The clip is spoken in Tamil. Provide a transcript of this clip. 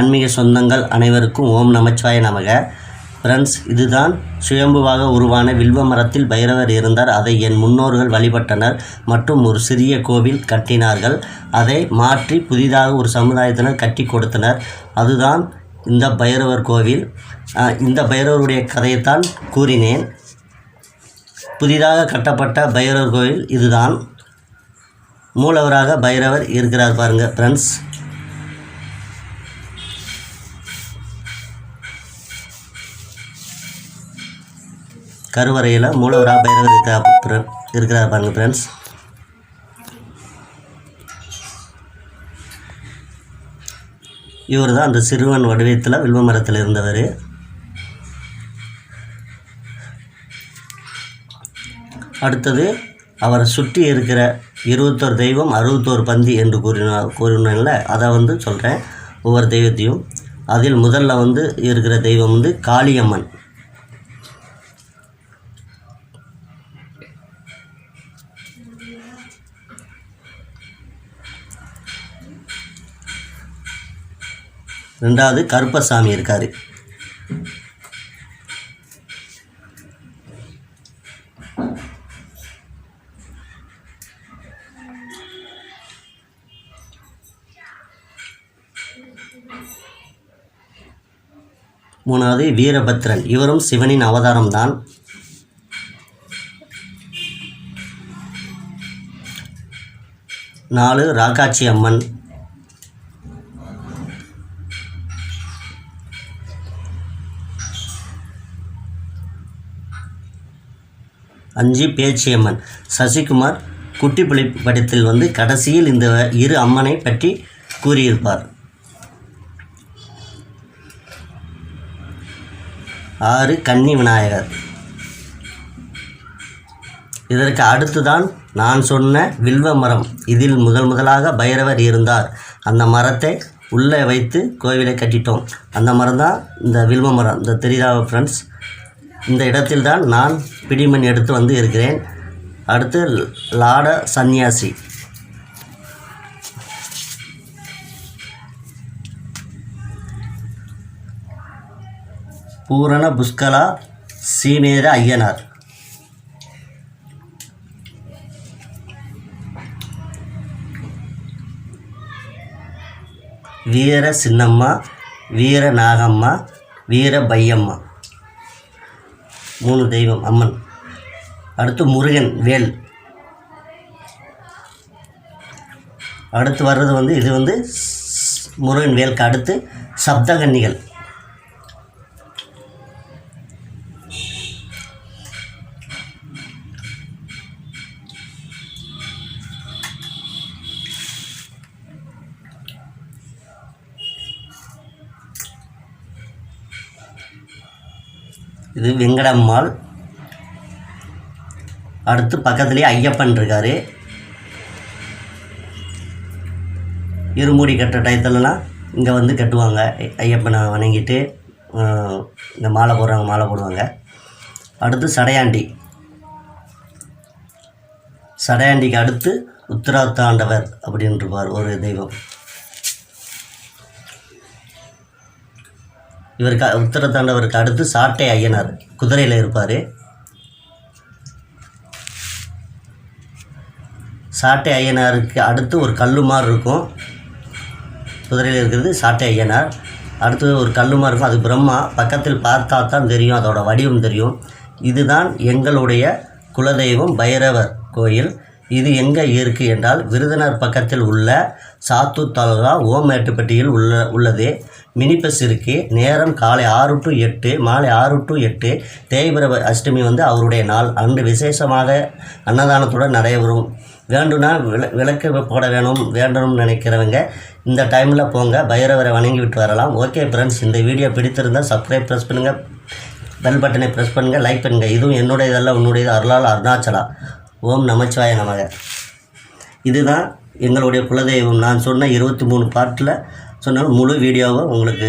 ஆன்மீக சொந்தங்கள் அனைவருக்கும் ஓம் நமச்சிவாய நமக. ஃப்ரெண்ட்ஸ் இதுதான் சுயம்புவாக உருவான வில்வ மரத்தில் பைரவர் இருந்தார். அதை என் முன்னோர்கள் வழிபட்டனர் மற்றும் ஒரு சிறிய கோவில் கட்டினார்கள். அதை மாற்றி புதிதாக ஒரு சமுதாயத்தினர் கட்டி கொடுத்தனர். அதுதான் இந்த பைரவர் கோவில். இந்த பைரவருடைய கதையைத்தான் கூறினேன். புதிதாக கட்டப்பட்ட பைரவர் கோவில் இதுதான். மூலவராக பைரவர் இருக்கிறார் பாருங்கள் ஃப்ரெண்ட்ஸ் கருவறையில் மூலவராக பைரவர் இருக்கிறார் பாருங்க ஃப்ரெண்ட்ஸ் இவர் தான் அந்த சிறுவன் வடிவத்தில் வில்வ மரத்தில் இருந்தவர். அடுத்தது அவரை சுற்றி இருக்கிற இருபத்தோரு தெய்வம் அறுபத்தோரு பந்தி என்று கூறினா கூறினேன்ல அதை வந்து சொல்கிறேன் ஒவ்வொரு தெய்வத்தையும். அதில் முதல்ல வந்து இருக்கிற தெய்வம் வந்து காளியம்மன். ரெண்டாவது கருப்பசாமி இருக்கார். மூணாவது வீரபத்ரன். இவரும் சிவனின் அவதாரம்தான். நாலு ராக்காட்சி அம்மன். அஞ்சு பேச்சியம்மன். சசிகுமார் குட்டிப்புலி படத்தில் வந்து கடைசியில் இந்த இரு அம்மனை பற்றி கூறியிருப்பார். ஆறு கன்னி விநாயகர். இதற்கு அடுத்துதான் நான் சொன்ன வில்வ மரம். இதில் முதல் முதலாக பைரவர் இருந்தார். அந்த மரத்தை உள்ளே வைத்து கோவிலை கட்டிட்டோம். அந்த மரம் தான் இந்த வில்வ மரம். இந்த தெரியுதா ஃப்ரெண்ட்ஸ் இந்த இடத்தில்தான் நான் பிடிமண் எடுத்து வந்து இருக்கிறேன். அடுத்து லாட சந்நியாசி. பூரண புஷ்கலா சீமேத ஐயனார். வீர சின்னம்மா வீர நாகம்மா வீர பையம்மா. மூணு தெய்வம் அம்மன். அடுத்து முருகன் வேல். அடுத்து வர்றது வந்து இது வந்து முருகன் வேலுக்கு அடுத்து சப்தகன்னிகள். இது வெங்கடம்மாள். அடுத்து பக்கத்துலேயே ஐயப்பன் இருக்கார். இருமுடி கட்டுற டயத்துலலாம் இங்கே வந்து கட்டுவாங்க. ஐயப்பனை வணங்கிட்டு இந்த மாலை போடுறவங்க மாலை போடுவாங்க. அடுத்து சடையாண்டி. சடையாண்டிக்கு அடுத்து உத்தராத்தாண்டவர் அப்படின்ட்டுருப்பார் ஒரு தெய்வம். இவருக்கு உத்தரத்தாண்டவருக்கு அடுத்து சாட்டை ஐயனார். குதிரையில் இருப்பார். சாட்டை ஐயனாருக்கு அடுத்து ஒரு கல்லுமார் இருக்கும். குதிரையில் இருக்கிறது சாட்டை ஐயனார். அடுத்து ஒரு கல்லுமார் இருக்கும். அது பிரம்மா. பக்கத்தில் பார்த்தா தான் தெரியும். அதோட வடிவம் தெரியும். இதுதான் எங்களுடைய குலதெய்வம் பைரவர் கோயில். இது எங்கே இருக்குது என்றால் விருதுநர் பக்கத்தில் உள்ள சாத்து தாலுகா ஓமேட்டுப்பட்டியில் உள்ள உள்ளது. மினி பஸ் இருக்கு. நேரம் காலை ஆறு டு எட்டு மாலை ஆறு டு எட்டு. தேய்பிரவ அஷ்டமி வந்து அவருடைய நாள். அன்று விசேஷமாக அன்னதானத்துடன் நடைபெறும் வேண்டும்னா விள விளக்கு போட வேணும் வேண்டணும்னு நினைக்கிறவங்க இந்த டைமில் போங்க. பைரவரை வணங்கி விட்டு வரலாம். ஓகே ஃப்ரெண்ட்ஸ் இந்த வீடியோ பிடித்திருந்தால் சப்ஸ்கிரைப் ப்ரெஸ் பண்ணுங்கள் பெல் பட்டனை ப்ரெஸ் பண்ணுங்கள் லைக் பண்ணுங்கள் இதுவும் என்னுடைய இதெல்லாம் உன்னுடையது அருளால் அருணாச்சலா. ஓம் நமச்சிவாய நமக. இதுதான் எங்களுடைய குலதெய்வம். நான் சொன்ன இருபத்தி மூணு பாட்டில் சொன்ன முழு வீடியோவை உங்களுக்கு